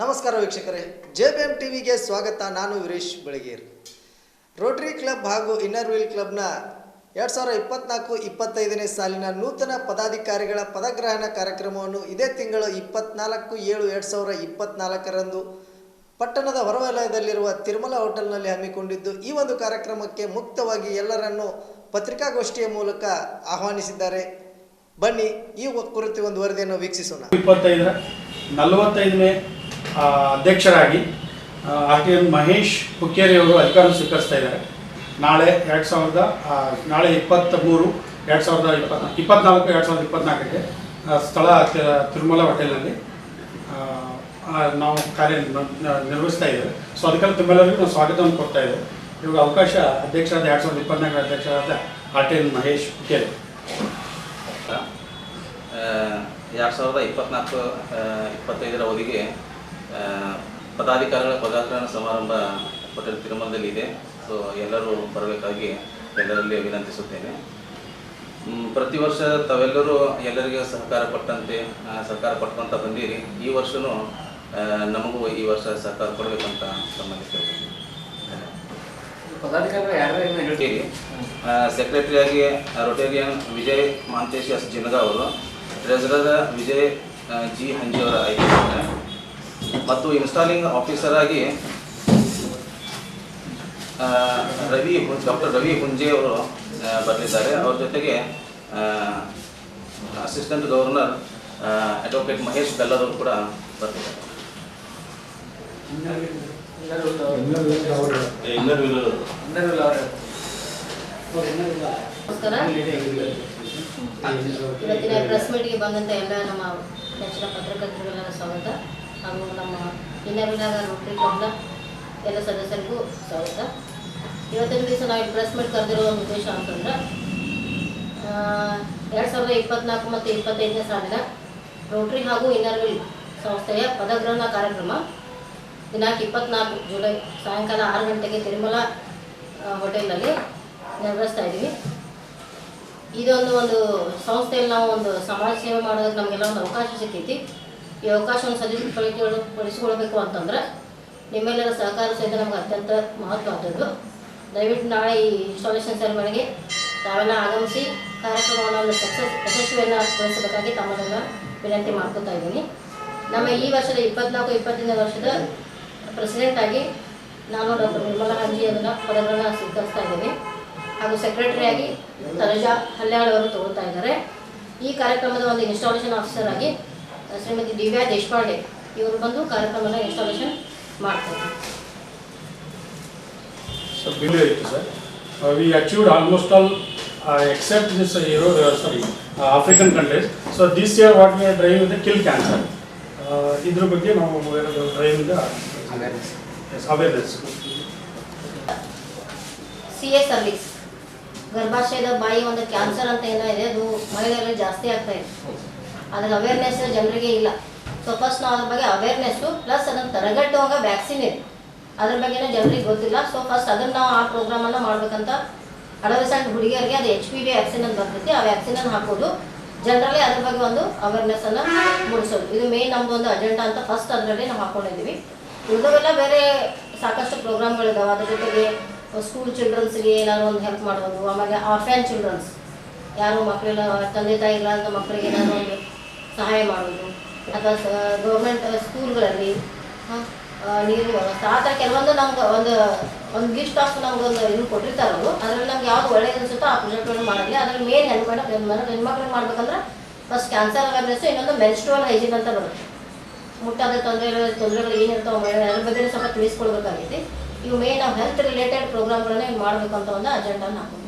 ನಮಸ್ಕಾರ ವೀಕ್ಷಕರೇ. J B M ಟಿವಿಗೆ ಸ್ವಾಗತ. ನಾನು ವೀರೇಶ್ ಬೆಳಗೇರ್. ರೋಟರಿ ಕ್ಲಬ್ ಹಾಗೂ ಇನ್ನರ್ ವೀಲ್ ಕ್ಲಬ್ನ ಎರಡು ಸಾವಿರದ ಇಪ್ಪತ್ನಾಲ್ಕು ಇಪ್ಪತ್ತೈದನೇ ಸಾಲಿನ ನೂತನ ಪದಾಧಿಕಾರಿಗಳ ಪದಗ್ರಹಣ ಕಾರ್ಯಕ್ರಮವನ್ನು ಇದೇ ತಿಂಗಳು ಇಪ್ಪತ್ನಾಲ್ಕು ಏಳು ಎರಡು ಸಾವಿರ ಇಪ್ಪತ್ನಾಲ್ಕರಂದು ಪಟ್ಟಣದ ಹೊರವಲಯದಲ್ಲಿರುವ ತಿರುಮಲ ಹೋಟೆಲ್ನಲ್ಲಿ ಹಮ್ಮಿಕೊಂಡಿದ್ದು, ಈ ಒಂದು ಕಾರ್ಯಕ್ರಮಕ್ಕೆ ಮುಕ್ತವಾಗಿ ಎಲ್ಲರನ್ನು ಪತ್ರಿಕಾಗೋಷ್ಠಿಯ ಮೂಲಕ ಆಹ್ವಾನಿಸಿದ್ದಾರೆ. ಬನ್ನಿ, ಈ ಕುರಿತು ಒಂದು ವರದಿಯನ್ನು ವೀಕ್ಷಿಸೋಣ. ಇಪ್ಪತ್ತೈದರ ನಲವತ್ತೈದನೇ ಅಧ್ಯಕ್ಷರಾಗಿ ಆರ್ ಟಿ ಎನ್ ಮಹೇಶ್ ಹುಕ್ಕೇರಿಯವರು ಅಧಿಕಾರ ಸ್ವೀಕರಿಸ್ತಾ ಇದ್ದಾರೆ. ನಾಳೆ ಎರಡು ಸಾವಿರದ ನಾಳೆ ಇಪ್ಪತ್ತ ಮೂರು ಎರಡು ಸಾವಿರದ ಇಪ್ಪತ್ ಇಪ್ಪತ್ನಾಲ್ಕು, ಎರಡು ಸಾವಿರದ ಇಪ್ಪತ್ನಾಲ್ಕಕ್ಕೆ ಸ್ಥಳ ತಿರುಮಲ ಹೋಟೆಲ್ನಲ್ಲಿ ನಾವು ಕಾರ್ಯ ನಿರ್ವಹಿಸ್ತಾ ಇದ್ದೇವೆ. ಸೊ ಅದಕ್ಕೆಲ್ಲ ತುಂಬೆಲ್ಲರಿಗೂ ನಾವು ಸ್ವಾಗತವನ್ನು ಕೊಡ್ತಾ ಇದ್ದೇವೆ. ಇವಾಗ ಅವಕಾಶ ಅಧ್ಯಕ್ಷರಾದ, ಎರಡು ಸಾವಿರದ ಇಪ್ಪತ್ನಾಲ್ಕರ ಅಧ್ಯಕ್ಷರಾದ R T N Mahesh Hukkeri ಎರಡು ಸಾವಿರದ ಇಪ್ಪತ್ನಾಲ್ಕು ಇಪ್ಪತ್ತೈದರ ಅವಧಿಗೆ ಪದಾಧಿಕಾರಿಗಳ ಪದಾಗ್ರಹಣ ಸಮಾರಂಭ ಹೋಟೆಲ್ ತಿರುಮಲದಲ್ಲಿ ಇದೆ ಸೊ ಎಲ್ಲರೂ ಬರಬೇಕಾಗಿ ಎಲ್ಲರಲ್ಲಿ ವಿನಂತಿಸುತ್ತೇನೆ ಪ್ರತಿ ವರ್ಷ ತಾವೆಲ್ಲರೂ ಎಲ್ಲರಿಗೆ ಸಹಕಾರ ಕೊಟ್ಟಂತೆ ಆ, ಸಹಕಾರ ಕೊಟ್ಕೊಂತ ಬಂದಿರಿ. ಈ ವರ್ಷವೂ ನಮಗೂ ಈ ವರ್ಷ ಸಹಕಾರ ಕೊಡಬೇಕಂತ ತಮ್ಮಲ್ಲಿ ಕೇಳ್ತೀನಿ. ಹೇಳ್ತೀರಿ ಸೆಕ್ರೆಟರಿಯಾಗಿ ರೊಟೇರಿಯನ್ ವಿಜಯ್ ಮಾಂತೇಶ್ ಎಸ್. ಜಿನಗ ಅವರು ಟ್ರೆಜರರ್ ವಿಜಯ್ ಜಿ. ಹಂಜಿಯವರ ಆಯ್ಕೆ. ಮತ್ತು ಇನ್ಸ್ಟಾಲಿಂಗ್ ಆಫೀಸರ್ ಆಗಿ ರವಿ ಡಾಕ್ಟರ್ ರವಿ ಹುಂಜೆ ಅವರು ಬರಲಿದ್ದಾರೆ ಅವ್ರ ಜೊತೆಗೆ assistant governor advocate Mahesh Bellar ಅವರು ಕೂಡ ಬರ್ತಿದ್ದಾರೆ ನಮಸ್ಕಾರ. ಇವತ್ತಿನ ಪ್ರೆಸ್ ಮೀಟ್ಗೆ ಬಂದಂತ ಎಲ್ಲ ನಮ್ಮ ನೆಚ್ಚಿನ ಪತ್ರಕರ್ತರಿಗೆಲ್ಲ ಸ್ವಾಗತ. ಹಾಗೂ ನಮ್ಮ ಇನ್ನರ್ವಿನಾಗ ರೋಟರಿ ಕ್ಲಬ್ನ ಎಲ್ಲ ಸದಸ್ಯರಿಗೂ ಸ್ವಾಗತ. ಇವತ್ತಿನ ದಿವಸ ನಾವು ಪ್ರೆಸ್ ಮೀಟ್ ಕರೆದಿರೋ ಒಂದು ಉದ್ದೇಶ ಅಂತಂದ್ರೆ ಎರಡು ಸಾವಿರದ ಇಪ್ಪತ್ನಾಲ್ಕು ಮತ್ತು ಇಪ್ಪತ್ತೈದನೇ ಸಾಲಿನ ರೋಟರಿ ಹಾಗೂ ಇನ್ನರ್ವಿಲ್ ಸಂಸ್ಥೆಯ ಪದಗ್ರಹಣ ಕಾರ್ಯಕ್ರಮ ದಿನಾಂಕ ಇಪ್ಪತ್ನಾಲ್ಕು ಜುಲೈ ಸಾಯಂಕಾಲ ಆರು ಗಂಟೆಗೆ ತಿರುಮಲ ಹೋಟೆಲ್ನಲ್ಲಿ ನಿರ್ವಹಿಸ್ತಾ ಇದ್ದೀವಿ. ಇದೊಂದು ಒಂದು ಸಂಸ್ಥೆಯಲ್ಲಿ ನಾವು ಒಂದು ಸಮಾಜ ಸೇವೆ ಮಾಡೋದಕ್ಕೆ ನಮಗೆಲ್ಲ ಒಂದು ಅವಕಾಶ ಸಿಕ್ಕೈತಿ. ಈ ಅವಕಾಶವನ್ನು ಸದುಪಯೋಗ ಅಂತಂದ್ರೆ ನಿಮ್ಮೆಲ್ಲರ ಸಹಕಾರ ಸಹಿತ ನಮ್ಗೆ ಅತ್ಯಂತ ಮಹತ್ವವಾದದ್ದು. ದಯವಿಟ್ಟು ನಾಳೆ ಈ ಇನ್ಸ್ಟಾಲೇಷನ್ ಸೆರೆಮನಿಗೆ ತಾವೆಲ್ಲ ಆಗಮಿಸಿ ಕಾರ್ಯಕ್ರಮವನ್ನು ಸಕ್ಸಸ್ ಯಶಸ್ವಿಯನ್ನು ತಮ್ಮನ್ನೆಲ್ಲ ವಿನಂತಿ ಮಾಡ್ಕೋತಾ ಇದ್ದೀನಿ. ನಮ್ಮ ಈ ವರ್ಷದ ಇಪ್ಪತ್ನಾಲ್ಕು ಇಪ್ಪತ್ತನೇ ವರ್ಷದ ಪ್ರೆಸಿಡೆಂಟ್ ಆಗಿ ನಾನು ಡಾಕ್ಟರ್ ನಿರ್ಮಲಾ ಹಂಜಿ ಅದನ್ನು ಪದಗಳನ್ನು ಸ್ವೀಕರಿಸ್ತಾ ಇದ್ದೀನಿ. ಹಾಗೂ ಸೆಕ್ರೆಟರಿಯಾಗಿ ತರಜಾ ಹಲ್ಯಾಳ್ ಅವರು ತಗೊಳ್ತಾ ಇದ್ದಾರೆ. ಈ ಕಾರ್ಯಕ್ರಮದ ಒಂದು ಇನ್ಸ್ಟಾಲೇಷನ್ ಆಫೀಸರ್ ಆಗಿ ಶ್ರೀಮತಿ ದಿವ್ಯಾ ದೇಶಪಾಂಡೆ ಇವರು ಬಂದು ಕಾರ್ಯಕ್ರಮನ ಇನ್ಸ್ಟಾಲೇಷನ್ ಮಾಡ್ತಾರೆ. ಸೊ video ಇತ್ತು sir. We achieved almost all except this euro sorry African countries so this year what we are drive the kill cancer ಇದ್ರ ಬಗ್ಗೆ ನಾವು driving awareness C A service ಗರ್ಭಾಶಯದ ಬಾಯಿ ಒಂದು ಕ್ಯಾನ್ಸರ್ ಅಂತ ಏನೋ ಇದೆ ಅದು ಮಹಿಳೆಯರಲ್ಲಿ ಜಾಸ್ತಿ ಆಗ್ತಾ ಇದೆ. ಅದ್ರ ಅವೇರ್ನೆಸ್ ಜನರಿಗೆ ಇಲ್ಲ. ಸೊ ಫಸ್ಟ್ ನಾವು ಅದ್ರ ಬಗ್ಗೆ ಅವೇರ್ನೆಸ್ಸು ಪ್ಲಸ್ ಅದನ್ನು ತಡೆಗಟ್ಟುವಾಗ ವ್ಯಾಕ್ಸಿನ್ ಇದೆ ಅದ್ರ ಬಗ್ಗೆನೂ ಜನರಿಗೆ ಗೊತ್ತಿಲ್ಲ. ಸೊ ಫಸ್ಟ್ ಅದನ್ನು ನಾವು ಆ ಪ್ರೋಗ್ರಾಮನ್ನು ಮಾಡ್ಬೇಕಂತ ಅಡವಸೆಂಟ್ ಹುಡುಗಿಯರಿಗೆ ಅದು ಎಚ್ ಪಿ ವಿ ವ್ಯಾಕ್ಸಿನ್ ಅಂತ ಬರ್ತೈತಿ, ಆ ವ್ಯಾಕ್ಸಿನನ್ನು ಹಾಕೋದು. ಜನರಲ್ಲಿ ಅದ್ರ ಬಗ್ಗೆ ಒಂದು ಅವೇರ್ನೆಸ್ಸನ್ನು ಮೂಡಿಸೋದು. ಇದು ಮೇನ್ ನಮ್ಮದು ಒಂದು ಅಜೆಂಡಾ ಅಂತ ಫಸ್ಟ್ ಅದರಲ್ಲಿ ನಾವು ಹಾಕೊಂಡಿದ್ದೀವಿ. ಉಳಿದವೆಲ್ಲ ಬೇರೆ ಸಾಕಷ್ಟು ಪ್ರೋಗ್ರಾಮ್ಗಳಿದಾವೆ. ಅದ್ರ ಜೊತೆಗೆ ಸ್ಕೂಲ್ ಚಿಲ್ಡ್ರನ್ಸ್ಗೆ ಏನಾದ್ರು ಒಂದು ಹೆಲ್ಪ್ ಮಾಡೋದು ಆಮೇಲೆ ಆರ್ಫ್ಯಾನ್ ಚಿಲ್ಡ್ರನ್ಸ್ ಯಾರು ಮಕ್ಕಳೆಲ್ಲ ತಂದೆ ತಾಯಿ ಇಲ್ಲ ಅಂತ ಮಕ್ಕಳಿಗೆ ಏನಾದರೂ ಒಂದು ಸಹಾಯ ಮಾಡೋದು. ಅಥವಾ ಗೌರ್ಮೆಂಟ್ ಸ್ಕೂಲ್ಗಳಲ್ಲಿ ನೀರಿನ ವ್ಯವಸ್ಥೆ ಆ ಥರ ಕೆಲವೊಂದು ನಮ್ಗೆ ಒಂದು ಒಂದು ಲಿಸ್ಟ್ ಆಫ್ ನಮ್ಗೆ ಒಂದು ಇದು ಕೊಟ್ಟಿರ್ತಾರೆ ಅವರು. ಅದರಲ್ಲಿ ನಮ್ಗೆ ಯಾವ್ದು ಒಳ್ಳೇದು ಅನಿಸುತ್ತೋ ಆ ಪ್ರಾಜೆಕ್ಟ್ಗಳನ್ನು ಮಾಡಲಿ. ಅದರಲ್ಲಿ ಮೇನ್ ಹೆಣ್ಮಕ್ಳು ಹೆಣ್ಮಕ್ಳಿಗೆ ಮಾಡ್ಬೇಕಂದ್ರೆ ಫಸ್ಟ್ ಕ್ಯಾನ್ಸರ್ ಅವೇರ್ನೆಸ್ ಇನ್ನೊಂದು ಮೆನ್ಸ್ಟ್ರಲ್ ಹೈಜಿನ್ ಅಂತ ಬರುತ್ತೆ. ಮುಟ್ಟಾದ ತೊಂದರೆಗಳು ತೊಂದರೆಗಳು ಏನಿರ್ತಾವೆ ಮಹಿಳೆ ಅದ್ರ ಬಗ್ಗೆ ಸ್ವಲ್ಪ ತಿಳಿಸ್ಕೊಳ್ಬೇಕಾಗೈತಿ ಇವು ಮೇನ್ ನಾವು ಹೆಲ್ತ್ ರಿಲೇಟೆಡ್ ಪ್ರೋಗ್ರಾಮ್ಗಳನ್ನ ಮಾಡಬೇಕು ಅಂತ ಒಂದು ಅಜೆಂಡಾನ ಹಾಕೊಂಡು